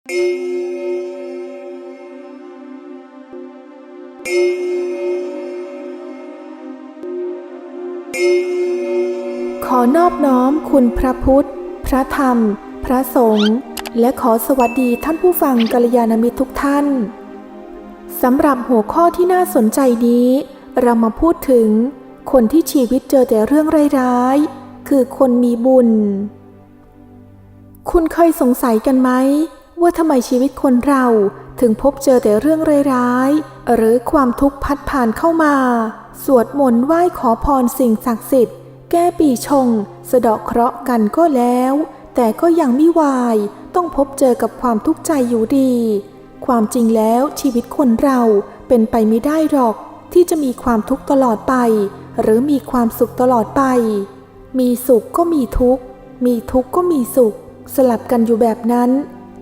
ขอนอบน้อมคุณพระพุทธ พระธรรม พระสงฆ์และขอสวัสดีท่านผู้ฟังกัลยาณมิตรทุกท่านสำหรับหัวข้อที่น่าสนใจนี้ เรามาพูดถึง คนที่ชีวิตเจอแต่เรื่องร้ายๆ คือคนมีบุญ คุณเคยสงสัยกันไหม ว่าทำไมชีวิตคนเราถึงพบเจอแต่เรื่องร้ายๆ หรือความทุกข์พัดผ่านเข้ามา สวดมนต์ไหว้ขอพรสิ่งศักดิ์สิทธิ์ แก้ปีชง สะเดาะเคราะห์กันก็แล้ว แต่ก็ยังไม่วาย ต้องพบเจอกับความทุกข์ใจอยู่ดี ความจริงแล้วชีวิตคนเราเป็นไปไม่ได้หรอก ที่จะมีความทุกข์ตลอดไป หรือมีความสุขตลอดไป มีสุขก็มีทุกข์ มีทุกข์ก็มีสุข สลับกันอยู่แบบนั้น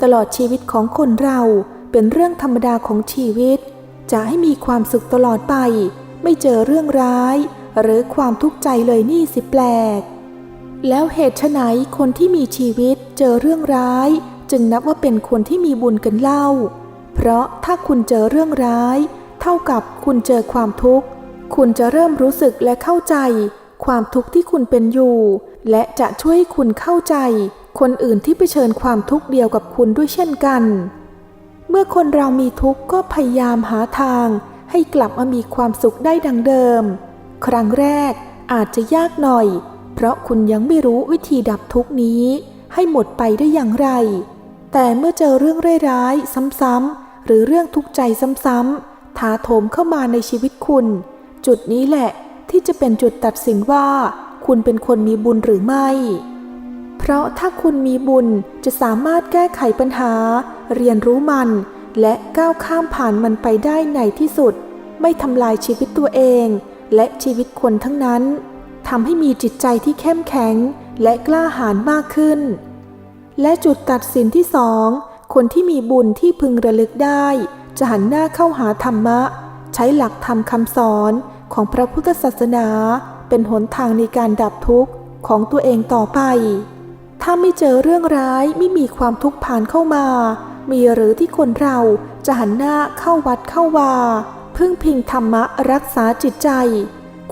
ตลอดชีวิตของคนเราเป็นเรื่องธรรมดาของชีวิต จะให้มีความสุขตลอดไป ไม่เจอเรื่องร้าย หรือความทุกข์ใจเลยนี่สิแปลก แล้วเหตุไฉนคนที่มีชีวิตเจอเรื่องร้าย จึงนับว่าเป็นคนที่มีบุญกันเล่า เพราะถ้าคุณเจอเรื่องร้าย เท่ากับคุณเจอความทุกข์ คุณจะเริ่มรู้สึกและเข้าใจ ความทุกข์ที่คุณเป็นอยู่ และจะช่วยให้คุณเข้าใจ คนอื่นที่เผชิญความทุกข์เดียวกับคุณด้วยเช่นกัน เมื่อคนเรามีทุกข์ก็พยายามหาทาง ให้กลับมามีความสุขได้ดังเดิม ครั้งแรกอาจจะยากหน่อย เพราะคุณยังไม่รู้วิธีดับทุกข์นี้ ให้หมดไปได้อย่างไร แต่เมื่อเจอเรื่องร้ายๆซ้ำๆหรือเรื่องทุกข์ใจซ้ำๆถาโถมเข้ามาในชีวิตคุณ จุดนี้แหละที่จะเป็นจุดตัดสินว่า คุณเป็นคนมีบุญหรือไม่ ราะถ้าคุณมีบุญจะสามารถแก้ไขปัญหา เรียนรู้มัน และก้าวข้ามผ่านมันไปได้ในที่สุด ไม่ทำลายชีวิตตัวเอง และชีวิตคนทั้งนั้นทำให้มีจิตใจที่เข้มแข็งและกล้าหาญมากขึ้น และจุดตัดสินที่สองคนที่มีบุญที่พึงระลึกได้ จะหันหน้าเข้าหาธรรมะ ใช้หลักธรรมคำสอนของพระพุทธศาสนา เป็นหนทางในการดับทุกข์ของตัวเองต่อไป ถ้าไม่เจอเรื่องร้ายไม่มีความทุกข์ผ่านเข้ามา มีหรือที่คนเราจะหันหน้าเข้าวัดเข้าวา พึ่งพิงธรรมะรักษาจิตใจ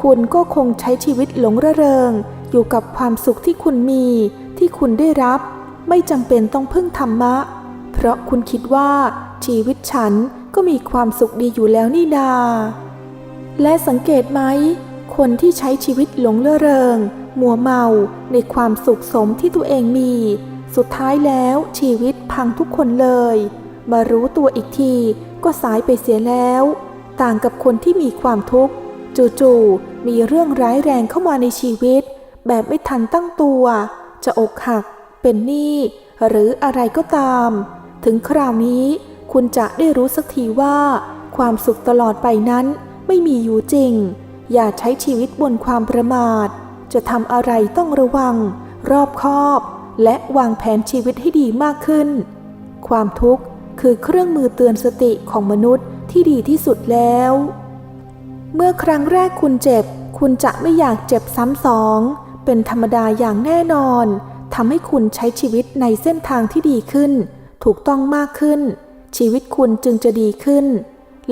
คุณก็คงใช้ชีวิตหลงระเริง อยู่กับความสุขที่คุณมี ที่คุณได้รับ ไม่จำเป็นต้องพึ่งธรรมะ เพราะคุณคิดว่าชีวิตฉันก็มีความสุขดีอยู่แล้วนี่นา และสังเกตไหม คนที่ใช้ชีวิตหลงเลอะเริง มัวเมาในความสุขสมที่ตัวเองมี สุดท้ายแล้วชีวิตพังทุกคนเลย มารู้ตัวอีกทีก็สายไปเสียแล้ว ต่างกับคนที่มีความทุกข์ จู่ๆมีเรื่องร้ายแรงเข้ามาในชีวิต แบบไม่ทันตั้งตัว จะอกหัก เป็นหนี้หรืออะไรก็ตาม ถึงคราวนี้คุณจะได้รู้สักทีว่า ความสุขตลอดไปนั้นไม่มีอยู่จริง อย่าใช้ชีวิตบนความประมาท จะทำอะไรต้องระวัง รอบคอบ และวางแผนชีวิตให้ดีมากขึ้น ความทุกข์คือเครื่องมือเตือนสติของมนุษย์ที่ดีที่สุดแล้ว เมื่อครั้งแรกคุณเจ็บ คุณจะไม่อยากเจ็บซ้ำสอง เป็นธรรมดาอย่างแน่นอนทำให้คุณใช้ชีวิตในเส้นทางที่ดีขึ้น ถูกต้องมากขึ้น ชีวิตคุณจึงจะดีขึ้น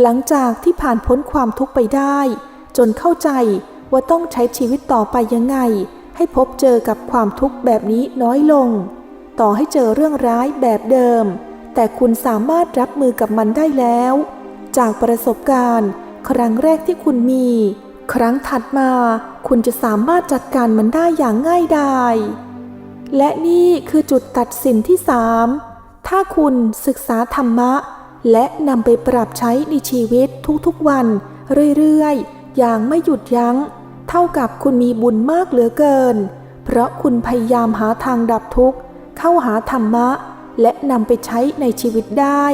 หลังจากที่ผ่านพ้นความทุกข์ไปได้ จนเข้าใจ ว่าต้องใช้ชีวิตต่อไปยังไง ให้พบเจอกับความทุกข์แบบนี้น้อยลง ต่อให้เจอเรื่องร้ายแบบเดิม แต่คุณสามารถรับมือกับมันได้แล้ว จากประสบการณ์ ครั้งแรกที่คุณมี ครั้งถัดมาคุณจะสามารถจัดการมันได้อย่างง่ายดายและนี่คือจุดตัดสินที่สามถ้าคุณศึกษาธรรมะ และนำไปปรับใช้ในชีวิตทุกๆวัน เรื่อยๆ อย่างไม่หยุดยัง้ง เท่ากับคุณมีบุญมากเหลือเกิน เพราะคุณพยายามหาทางดับทุกข์ เข้าหาธรรมะ และนำไปใช้ในชีวิตได้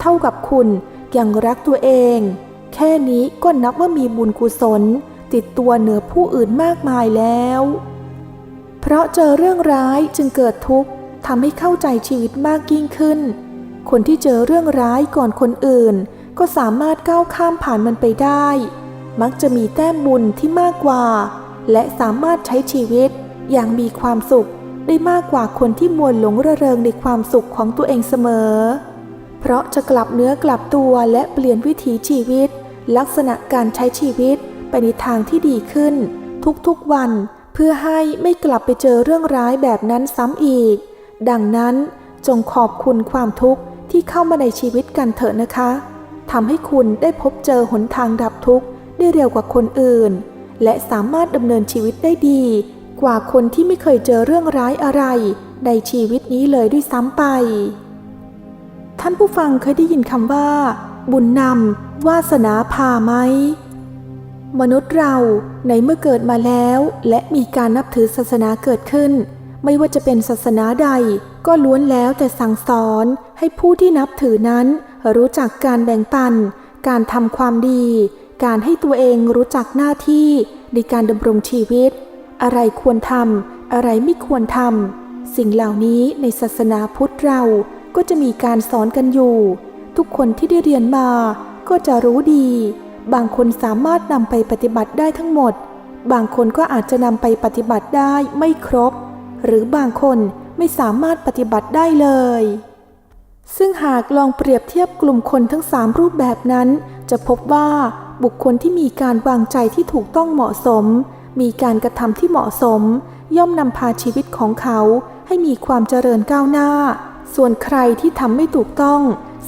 เท่ากับคุณยังรักตัวเอง แค่นี้ก็นับว่ามีบุญกุศล ติดตัวเหนือผู้อื่นมากมายแล้ว เพราะเจอเรื่องร้ายจึงเกิดทุกข์ทำให้เข้าใจชีวิตมากยิ่งขึ้น คนที่เจอเรื่องร้ายก่อนคนอื่น ก็สามารถก้าวข้ามผ่านมันไปได้ มักจะมีแต้มบุญที่มากกว่า และสามารถใช้ชีวิตอย่างมีความสุขได้มากกว่าคนที่มัวหลงระเริงในความสุขของตัวเองเสมอ เพราะจะกลับเนื้อกลับตัวและเปลี่ยนวิถีชีวิต ลักษณะการใช้ชีวิตไปในทางที่ดีขึ้น ทุกๆวันเพื่อให้ไม่กลับไปเจอเรื่องร้ายแบบนั้นซ้ำอีก ดังนั้นจงขอบคุณความทุกข์ที่เข้ามาในชีวิตกันเถอะนะคะทำให้คุณได้พบเจอหนทางดับทุกข์ ได้เร็วกว่าคนอื่น และสามารถดำเนินชีวิตได้ดี กว่าคนที่ไม่เคยเจอเรื่องร้ายอะไร ในชีวิตนี้เลยด้วยซ้ำไป ท่านผู้ฟังเคยได้ยินคำว่า บุญนำวาสนาพาไหมมนุษย์เราในเมื่อเกิดมาแล้ว และมีการนับถือศาสนาเกิดขึ้น ไม่ว่าจะเป็นศาสนาใด ก็ล้วนแล้วแต่สั่งสอน ให้ผู้ที่นับถือนั้น รู้จักการแบ่งปัน การทำความดี การให้ตัวเองรู้จักหน้าที่ในการดำรงชีวิต อะไรควรทำอะไรไม่ควรทำสิ่งเหล่านี้ในศาสนาพุทธเราก็จะมีการสอนกันอยู่ ทุกคนที่ได้เรียนมาก็จะรู้ดี บางคนสามารถนำไปปฏิบัติได้ทั้งหมด บางคนก็อาจจะนำไปปฏิบัติได้ไม่ครบ หรือบางคนไม่สามารถปฏิบัติได้เลย ซึ่งหากลองเปรียบเทียบกลุ่มคนทั้งสามรูปแบบนั้น จะพบว่า บุคคลที่มีการวางใจที่ถูกต้องเหมาะสม มีการกระทำที่เหมาะสม ย่อมนำพาชีวิตของเขาให้มีความเจริญก้าวหน้า ส่วนใครที่ทำไม่ถูกต้อง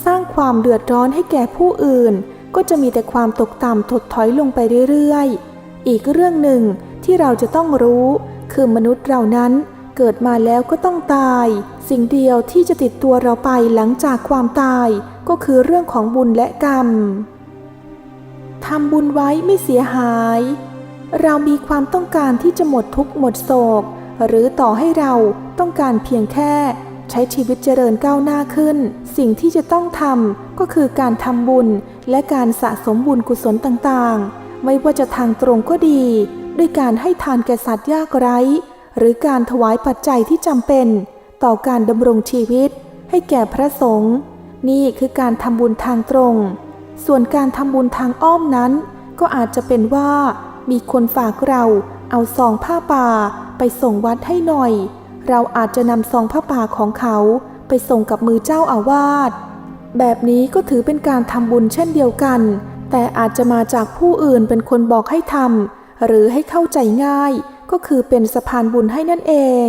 สร้างความเดือดร้อนให้แก่ผู้อื่น ก็จะมีแต่ความตกต่ำถดถอยลงไปเรื่อยๆ อีกเรื่องหนึ่งที่เราจะต้องรู้ คือมนุษย์เรานั้นเกิดมาแล้วก็ต้องตาย สิ่งเดียวที่จะติดตัวเราไปหลังจากความตาย ก็คือเรื่องของบุญและกรรม ทำบุญไว้ไม่เสียหาย เรามีความต้องการที่จะหมดทุกข์หมดโศก หรือต่อให้เราต้องการเพียงแค่ ใช้ชีวิตเจริญก้าวหน้าขึ้น สิ่งที่จะต้องทำก็คือการทำบุญและการสะสมบุญกุศลต่างๆ ไม่ว่าจะทางตรงก็ดี ด้วยการให้ทานแก่สัตว์ยากไร้ หรือการถวายปัจจัยที่จำเป็น ต่อการดำรงชีวิต ให้แก่พระสงฆ์นี่คือการทำบุญทางตรง ส่วนการทำบุญทางอ้อมนั้น ก็อาจจะเป็นว่า มีคนฝากเราเอาซองผ้าป่าไปส่งวัดให้หน่อย เราอาจจะนำซองผ้าป่าของเขาไปส่งกับมือเจ้าอาวาส แบบนี้ก็ถือเป็นการทำบุญเช่นเดียวกัน แต่อาจจะมาจากผู้อื่นเป็นคนบอกให้ทำหรือให้เข้าใจง่าย ก็คือเป็นสะพานบุญให้นั่นเอง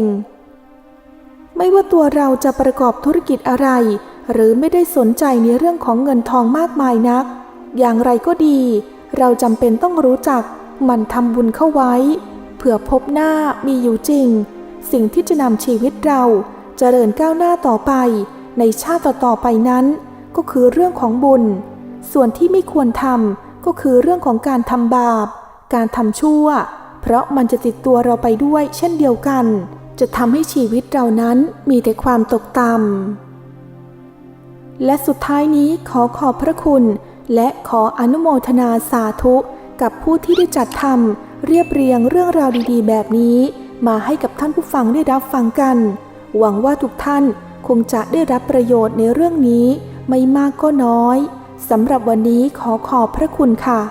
ไม่ว่าตัวเราจะประกอบธุรกิจอะไร หรือไม่ได้สนใจในเรื่องของเงินทองมากมายนัก อย่างไรก็ดี เราจำเป็นต้องรู้จักมันทำบุญเข้าไว้ เผื่อพบหน้ามีอยู่จริง สิ่งที่จะนำชีวิตเราจเจริญก้าวหน้าต่อไป ในชาติต่อๆไปนั้น ก็คือเรื่องของบุญ ส่วนที่ไม่ควรทำก็คือเรื่องของการทำบาป การทำชั่ว เพราะมันจะติดตัวเราไปด้วยเช่นเดียวกัน จะทำให้ชีวิตเรานั้นมีแต่ความตกต่ำ และสุดท้ายนี้ขอขอบพระคุณ และขออนุโมทนาสาธุ กับผู้ที่ได้จัดทำเรียบเรียงเรื่องราวดีๆ แบบนี้ มาให้กับท่านผู้ฟังได้รับฟังกัน หวังว่าทุกท่านคงจะได้รับประโยชน์ในเรื่องนี้ไม่มากก็น้อยสำหรับวันนี้ขอขอบพระคุณค่ะ